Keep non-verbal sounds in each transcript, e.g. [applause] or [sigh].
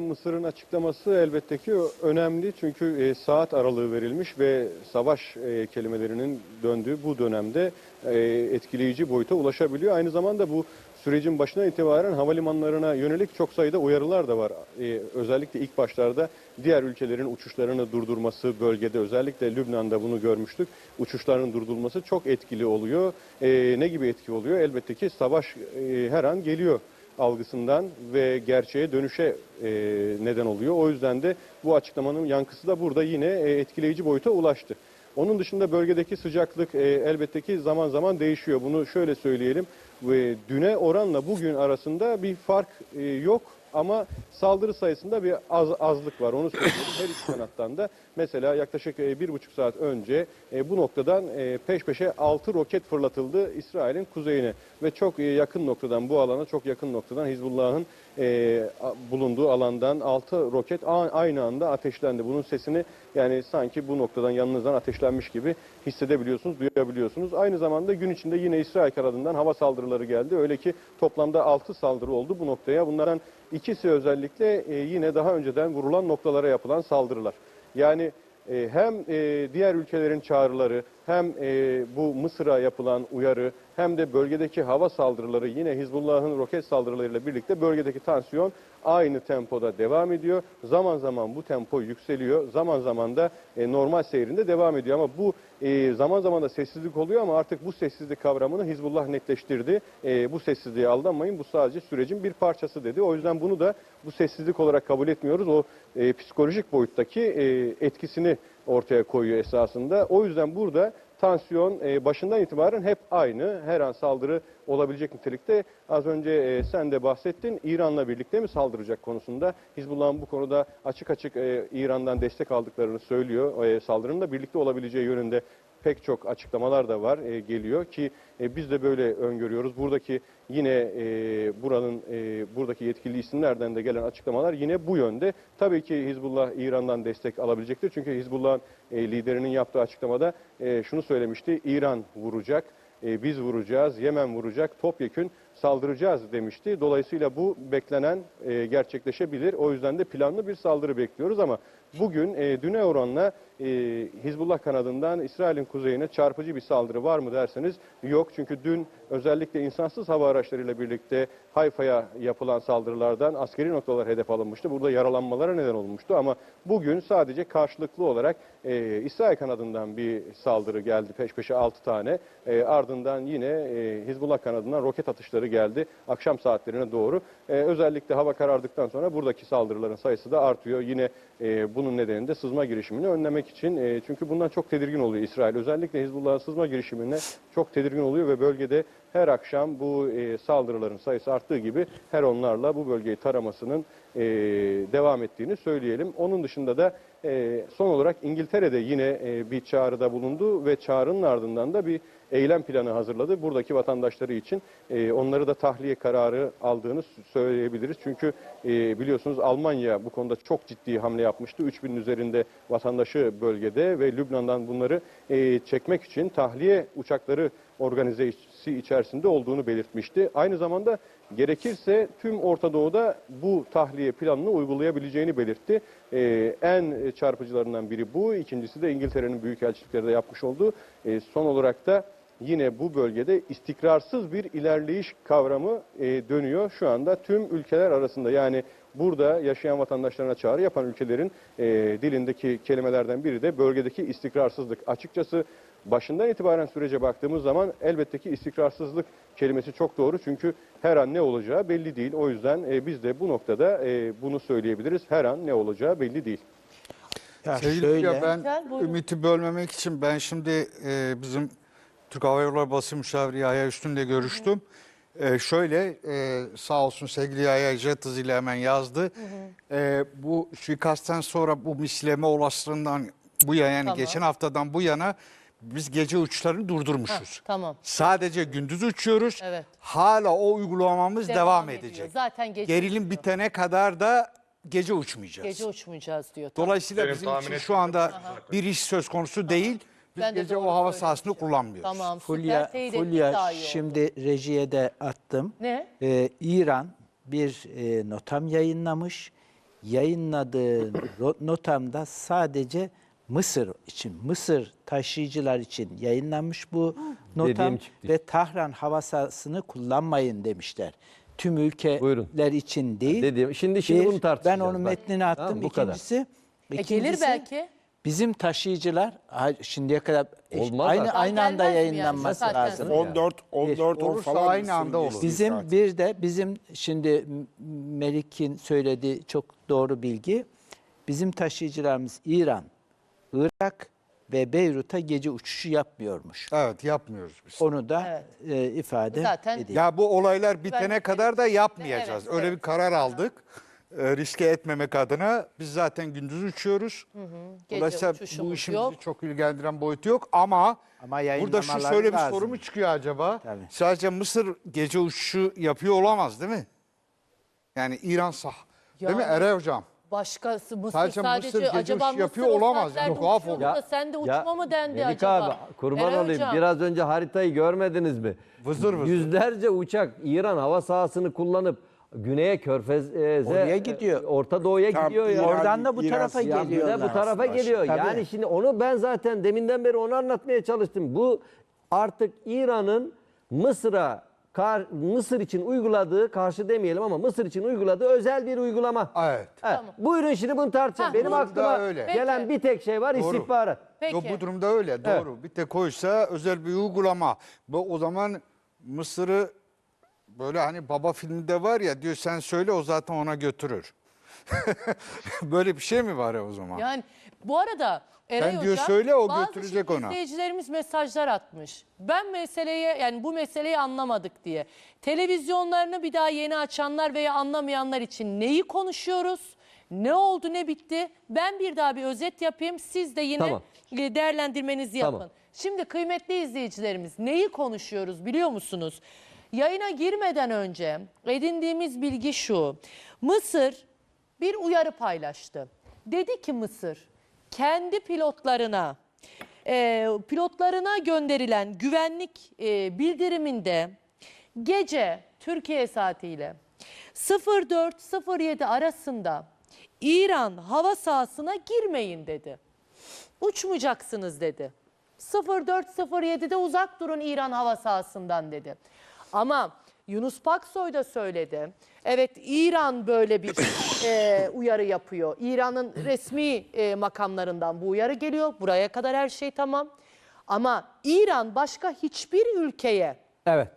Mısır'ın açıklaması elbette ki önemli çünkü e, saat aralığı verilmiş ve savaş e, kelimelerinin döndüğü bu dönemde e, etkileyici boyuta ulaşabiliyor. Aynı zamanda bu sürecin başına itibaren havalimanlarına yönelik çok sayıda uyarılar da var. Özellikle ilk başlarda diğer ülkelerin uçuşlarını durdurması bölgede özellikle Lübnan'da bunu görmüştük. Uçuşların durdurulması çok etkili oluyor. Ne gibi etki oluyor? Elbette ki savaş her an geliyor algısından ve gerçeğe dönüşe e, neden oluyor. O yüzden de bu açıklamanın yankısı da burada yine e, etkileyici boyuta ulaştı. Onun dışında bölgedeki sıcaklık e, elbette ki zaman zaman değişiyor. Bunu şöyle söyleyelim. Düne oranla bugün arasında bir fark e, yok ama saldırı sayısında bir az, azlık var. Onu söyleyeyim. Her iki kanattan da mesela yaklaşık e, bir buçuk saat önce e, bu noktadan e, peş peşe 6 roket fırlatıldı İsrail'in kuzeyine ve çok yakın noktadan bu alana çok yakın noktadan Hizbullah'ın e, bulunduğu alandan 6 roket aynı anda ateşlendi. Bunun sesini yani sanki bu noktadan yanınızdan ateşlenmiş gibi hissedebiliyorsunuz, duyabiliyorsunuz. Aynı zamanda gün içinde yine İsrail kanadından hava saldırıları geldi. Öyle ki toplamda 6 saldırı oldu bu noktaya. Bunlardan ikisi özellikle e, yine daha önceden vurulan noktalara yapılan saldırılar. Yani e, hem e, diğer ülkelerin çağrıları hem e, bu Mısır'a yapılan uyarı hem de bölgedeki hava saldırıları yine Hizbullah'ın roket saldırılarıyla birlikte bölgedeki tansiyon aynı tempoda devam ediyor. Zaman zaman bu tempo yükseliyor. Zaman zaman da e, normal seyrinde devam ediyor. Ama bu e, zaman zaman da sessizlik oluyor ama artık bu sessizlik kavramını Hizbullah netleştirdi. E, bu sessizliğe aldanmayın. Bu sadece sürecin bir parçası dedi. O yüzden bunu da bu sessizlik olarak kabul etmiyoruz. O e, psikolojik boyuttaki e, etkisini ortaya koyuyor esasında. O yüzden burada tansiyon e, başından itibaren hep aynı. Her an saldırı olabilecek nitelikte. Az önce e, sen de bahsettin. İran'la birlikte mi saldıracak konusunda? Hizbullah'ın bu konuda açık açık e, İran'dan destek aldıklarını söylüyor. E, saldırının da birlikte olabileceği yönünde pek çok açıklamalar da var e, geliyor ki e, biz de böyle öngörüyoruz. Buradaki yine e, buranın e, buradaki yetkili isimlerden de gelen açıklamalar yine bu yönde. Tabii ki Hizbullah İran'dan destek alabilecektir. Çünkü Hizbullah'ın e, liderinin yaptığı açıklamada e, şunu söylemişti. İran vuracak, e, biz vuracağız, Yemen vuracak, topyekün saldıracağız demişti. Dolayısıyla bu beklenen e, gerçekleşebilir. O yüzden de planlı bir saldırı bekliyoruz ama bugün e, düne oranla e, Hizbullah kanadından İsrail'in kuzeyine çarpıcı bir saldırı var mı derseniz yok. Çünkü dün özellikle insansız hava araçlarıyla birlikte Hayfa'ya yapılan saldırılardan askeri noktalar hedef alınmıştı. Burada yaralanmalara neden olmuştu ama bugün sadece karşılıklı olarak e, İsrail kanadından bir saldırı geldi peş peşe 6 tane. E, ardından yine e, Hizbullah kanadından roket atışları geldi akşam saatlerine doğru. E, özellikle hava karardıktan sonra buradaki saldırıların sayısı da artıyor. Yine e, bunun nedeni de sızma girişimini önlemek için. E, çünkü bundan çok tedirgin oluyor İsrail. Özellikle Hizbullah'ın sızma girişimine çok tedirgin oluyor ve bölgede her akşam bu e, saldırıların sayısı arttığı gibi her onlarla bu bölgeyi taramasının e, devam ettiğini söyleyelim. Onun dışında da e, son olarak İngiltere'de yine e, bir çağrıda bulundu ve çağrının ardından da bir eylem planı hazırladı. Buradaki vatandaşları için e, onları da tahliye kararı aldığını söyleyebiliriz. Çünkü e, biliyorsunuz Almanya bu konuda çok ciddi hamle yapmıştı. 3000'in üzerinde vatandaşı bölgede ve Lübnan'dan bunları e, çekmek için tahliye uçakları organizesi içerisinde olduğunu belirtmişti. Aynı zamanda gerekirse tüm Orta Doğu'da bu tahliye planını uygulayabileceğini belirtti. Ee, en çarpıcılarından biri bu. İkincisi de İngiltere'nin büyükelçilikleri de yapmış olduğu. Ee, son olarak da yine bu bölgede istikrarsız bir ilerleyiş kavramı e, dönüyor şu anda tüm ülkeler arasında. Yani burada yaşayan vatandaşlarına çağrı yapan ülkelerin e, dilindeki kelimelerden biri de bölgedeki istikrarsızlık. Açıkçası başından itibaren sürece baktığımız zaman elbette ki istikrarsızlık kelimesi çok doğru. Çünkü her an ne olacağı belli değil. O yüzden e, biz de bu noktada e, bunu söyleyebiliriz. Her an ne olacağı belli değil. Ya Sevgili şöyle, Hülya, ben Gel, buyurun. Ümit'i bölmemek için ben şimdi e, bizim Türk Hava Yolları basın müşaviri Yahya Üstün'le görüştüm. E, şöyle e, sağ olsun sevgili Yahya jet hızıyla hemen yazdı. E, bu suikastten sonra bu misleme olasılığından bu yana yani Tamam. geçen haftadan bu yana biz gece uçuşlarını durdurmuşuz. Hah, tamam. Sadece gündüz uçuyoruz. Evet. Hala o uygulamamız devam, ediyor. edecek. Zaten gece Gerilim uçuyor. bitene kadar da gece uçmayacağız. Gece uçmayacağız diyor. Tamam. Dolayısıyla Benim bizim için şu anda bir iş söz konusu değil. Biz Ben gece o hava sahasını kullanmıyoruz. Tamam. Fulya, Fulya şimdi rejiye de attım. Ne? Ee, İran bir e, notam yayınlamış. yayınladığı notamda sadece Mısır için, Mısır taşıyıcılar için yayınlanmış bu çıktı. ve Tahran hava sahasını kullanmayın demişler. Tüm ülkeler Buyurun. için değil. Dediğim- şimdi- şimdi Bir, bunu tartışacağız. Ben onun Bak. metnini attım. Tamam, bu kadar. İkincisi, E, gelir ikincisi, belki. Bizim taşıyıcılar ha, şimdiye kadar e, Olmaz aynı zaten. aynı anda Gelmez mi yani? yayınlanması lazım. sonra? 14 14 10 Olursa falan aynı anda olur. Bizim saat. bir de bizim şimdi Melik'in söylediği çok doğru bilgi. Bizim taşıyıcılarımız İran, Irak ve Beyrut'a gece uçuşu yapmıyormuş. Evet yapmıyoruz biz. Onu da e, ifade Zaten- edeyim. Ya bu olaylar bitene Ben- kadar da yapmayacağız. Evet, Öyle evet. bir karar aldık. E, riske etmemek adına biz zaten gündüz uçuyoruz. Gece Dolayısıyla uçuşumuz bu işimizi yok. çok ilgilendiren boyutu yok ama, Ama burada şu yayınlamaları şöyle bir lazım. soru mu çıkıyor acaba? Tabii. Sadece Mısır gece uçuşu yapıyor olamaz değil mi? Yani İran sah. Değil mi Yani- Eray hocam? Başkası Mısır Sadece sadece, Mısır gece acaba Mısır yapıyor olamaz. Yani tuhaf olur. da Sen de uçma mı dendi Melik acaba? abi kurban Eray olayım. Hocam, Biraz önce haritayı görmediniz mi? Vızır vızır. Yüzlerce uçak İran hava sahasını kullanıp güneye Körfez'e Oraya gidiyor. Orta Doğu'ya Tam gidiyor ya. Oradan da bu İran tarafa Ya geliyorlar. bu tarafa aslında. geliyor. Tabii. Yani şimdi onu ben zaten deminden beri onu anlatmaya çalıştım. Bu artık İran'ın Mısır'a kar- Mısır için uyguladığı karşı demeyelim ama Mısır için uyguladığı özel bir uygulama. Evet. Evet. Buyurun şimdi bunu tartışalım. Ha, Benim aklıma öyle. gelen bir tek şey var Doğru. istihbarat. Peki. Yo, bu durumda öyle doğru. Bir tek oysa özel bir uygulama. Bu o zaman Mısır'ı böyle hani baba filminde var ya diyor sen söyle o zaten ona götürür. [laughs] böyle bir şey mi var ya o zaman? Yani bu arada Eray Sen diyor Hocam, söyle, o bazı götürecek şimdi ona. izleyicilerimiz mesajlar atmış. Ben meseleye yani bu meseleyi anlamadık diye. Televizyonlarını bir daha yeni açanlar veya anlamayanlar için neyi konuşuyoruz? Ne oldu ne bitti? Ben bir daha bir özet yapayım. Siz de yine Tamam. e, değerlendirmenizi yapın. Tamam. Şimdi kıymetli izleyicilerimiz neyi konuşuyoruz biliyor musunuz? Yayına girmeden önce edindiğimiz bilgi şu. Mısır bir uyarı paylaştı. Dedi ki Mısır kendi pilotlarına e, pilotlarına gönderilen güvenlik e, bildiriminde gece Türkiye saatiyle 04.07 arasında İran hava sahasına girmeyin dedi. Uçmayacaksınız dedi. 04.07'de uzak durun İran hava sahasından dedi. Ama Yunus Paksoy da söyledi. Evet İran böyle bir e, uyarı yapıyor. İran'ın resmi e, makamlarından bu uyarı geliyor. Buraya kadar her şey tamam. Ama İran başka hiçbir ülkeye Evet.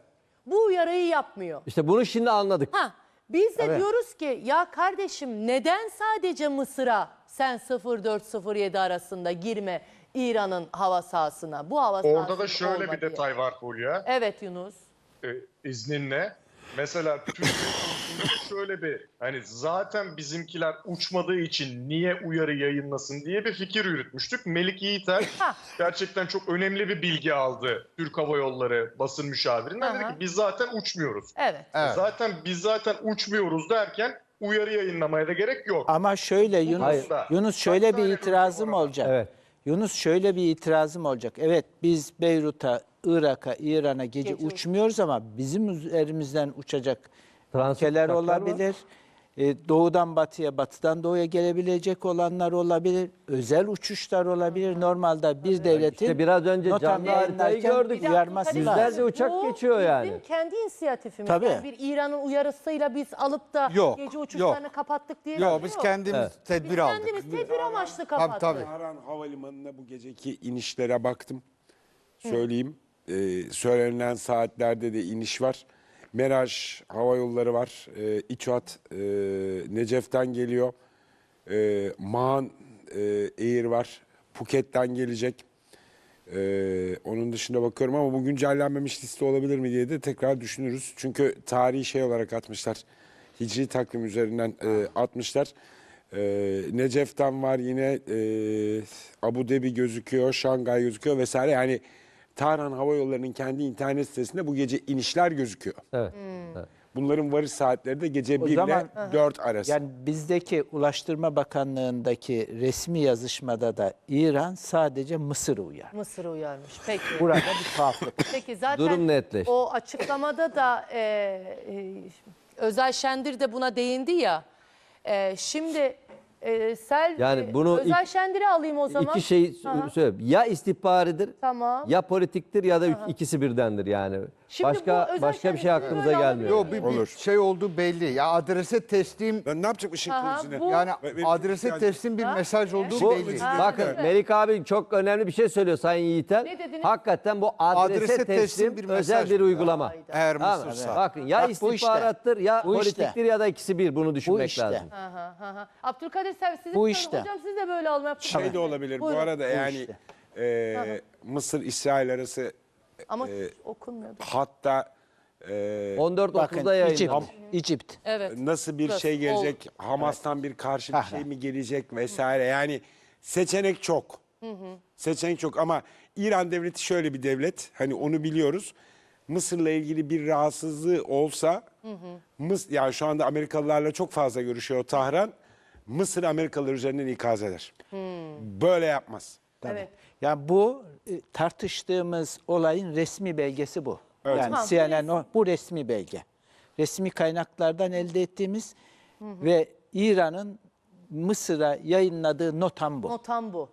bu uyarıyı yapmıyor. İşte bunu şimdi anladık. Ha, biz de diyoruz ki ya kardeşim neden sadece Mısır'a sen 04-07 arasında girme İran'ın hava sahasına? Bu hava Orada sahası da şöyle olma bir diye. detay var Fulya, Evet Yunus. e, izninle. Mesela Türkiye konusunda şöyle bir, hani zaten bizimkiler uçmadığı için niye uyarı yayınlasın diye bir fikir yürütmüştük. Melik Yiğiter [laughs] gerçekten çok önemli bir bilgi aldı Türk Hava Yolları basın müşavirinden. Dedi ki biz zaten uçmuyoruz. Evet. Evet. Zaten biz zaten uçmuyoruz derken uyarı yayınlamaya da gerek yok. Ama şöyle Yunus, Hayır. Yunus şöyle bir itirazım olacak. Evet. Yunus şöyle bir itirazım olacak. Evet biz Beyrut'a, Irak'a, İran'a gece, Gece uç- uçmuyoruz ama bizim üzerimizden uçacak ülkeler olabilir. E, doğudan batıya, batıdan doğuya gelebilecek olanlar olabilir. Özel uçuşlar olabilir. Normalde bir devletin İşte biraz önce notam canlı haritayı yayınlarken gördük. uyarması Kadir lazım. Yüzlerce uçak Bu geçiyor yani. Bizim kendi inisiyatifimiz. Tabii. Yani bir İran'ın uyarısıyla biz alıp da Yok, gece uçuşlarını yok. kapattık diye. Yok biz kendimiz tedbir Biz aldık. kendimiz tedbir amaçlı kapattık. tabii. Tahran Havalimanı'na bu geceki inişlere baktım. Söyleyeyim. Ee, söylenen saatlerde de iniş var. Meraj Hava Yolları var. Ee, İçuat e, Necef'ten geliyor. Ee, Man e, Air var. Phuket'ten gelecek. Ee, onun dışında bakıyorum ama bu güncellenmemiş liste olabilir mi diye de tekrar düşünürüz. Çünkü tarihi şey olarak atmışlar. Hicri takvim üzerinden e, atmışlar. Ee, Necef'ten var yine e, Abu Dhabi gözüküyor, Şangay gözüküyor vesaire. Yani Tahran Hava Yolları'nın kendi internet sitesinde bu gece inişler gözüküyor. Evet. Hmm. evet. Bunların varış saatleri de gece O 1 ile zaman- 4 arası. Yani bizdeki Ulaştırma Bakanlığı'ndaki resmi yazışmada da İran sadece Mısır'ı uyar. Mısır uyarmış. Peki. Burada bir tuhaflık. Peki zaten Durum netleşti. o açıklamada da e, e, Özel Şendir de buna değindi ya. Ee, şimdi e, Sel Yani bunu Özel ilk- Şendir'i alayım o zaman. İki şey Aha. söyle. Ya istihbaridir Tamam. ya politiktir ya da ikisi birdendir yani. Şimdi başka bu başka bir şey şenlikleri aklımıza gelmiyor. Yok bir, bir Olur. şey oldu belli. Ya adrese teslim Ben ne yapacak ışık Aha, kılıcını? bu- yani Ve- ve- adrese yani- teslim bir Ha? mesaj olduğu Bu, belli. Ha, bakın evet. Melik abi çok önemli bir şey söylüyor Sayın Yiğitel. Ne dediniz? Hakikaten bu adrese, Adrese teslim teslim, bir özel mesaj bir bu. uygulama. Eğer Tamam mı? Mısır'sa. Bakın ya Bak bu işte. istihbarattır ya Bu işte. politiktir ya da ikisi bir bunu düşünmek işte. lazım. Aha, aha. Abdülkadir sizin Bu işte. Hocam siz de böyle alın. Şey de olabilir. Buyurun. Bu arada yani işte. e, Mısır-İsrail arası Ama e, okunmuyordu. hatta e, 14.30'da Bakın yayınlandı. İcipt. İcipt. Evet. nasıl bir Burası, şey ol- gelecek, Hamas'tan bir karşı bir şey mi gelecek vesaire. Yani seçenek çok. Seçenek çok ama İran devleti şöyle bir devlet. Hani onu biliyoruz. Mısır'la ilgili bir rahatsızlığı olsa Mıs yani şu anda Amerikalılarla çok fazla görüşüyor Tahran. Mısır Amerikalılar üzerinden ikaz eder. Böyle yapmaz. Evet. Yani bu e, tartıştığımız olayın resmi belgesi bu. Yani Tamam, CNN o, bu resmi belge. Resmi kaynaklardan elde ettiğimiz ve İran'ın Mısır'a yayınladığı notam bu. Notam bu.